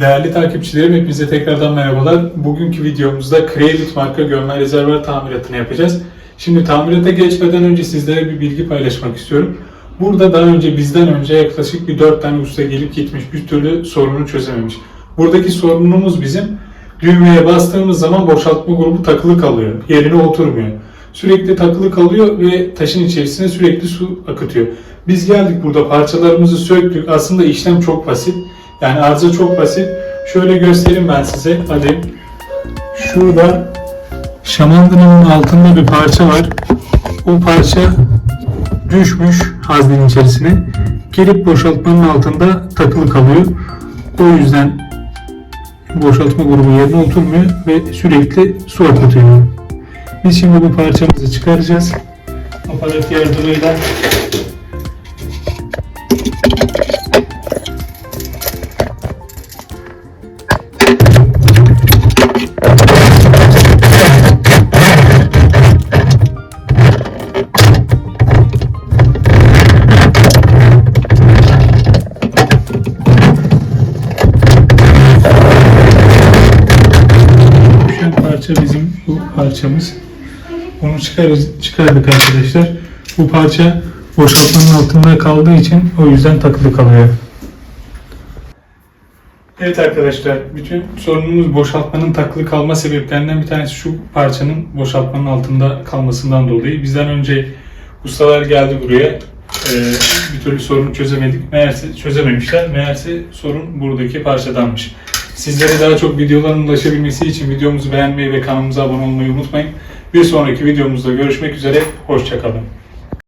Değerli takipçilerim hepinize tekrardan merhabalar. Bugünkü videomuzda Crealit marka gömme rezervuar tamiratını yapacağız. Şimdi tamirata geçmeden önce sizlere bir bilgi paylaşmak istiyorum. Burada daha önce bizden önce yaklaşık bir 4 tane usta gelip gitmiş bir türlü sorunu çözememiş. Buradaki sorunumuz bizim düğmeye bastığımız zaman boşaltma grubu takılı kalıyor. Yerine oturmuyor. Sürekli takılı kalıyor ve taşın içerisine sürekli su akıtıyor. Biz geldik burada parçalarımızı söktük. Aslında işlem çok basit. Yani arıza çok basit. Şöyle göstereyim ben size. Hadi. Şurada şamandırının altında bir parça var. O parça düşmüş haznenin içerisine. Gelip boşaltmanın altında takılı kalıyor. O yüzden boşaltma grubu yerine oturmuyor ve sürekli su akıtıyor. Biz şimdi bu parçamızı çıkaracağız. Aparat yardımıyla Düşen parça bizim bu parçamız. Onu çıkarız, çıkardık arkadaşlar. Bu parça boşaltmanın altında kaldığı için o yüzden takılı kalıyor. Evet arkadaşlar, bütün sorunumuz boşaltmanın takılı kalma sebeplerinden bir tanesi şu parçanın boşaltmanın altında kalmasından dolayı. Bizden önce ustalar geldi buraya. Ee, bir türlü sorunu çözemedik. Meğerse çözememişler. Meğerse sorun buradaki parçadanmış. Sizlere daha çok videoların ulaşabilmesi için videomuzu beğenmeyi ve kanalımıza abone olmayı unutmayın. Bir sonraki videomuzda görüşmek üzere. Hoşçakalın.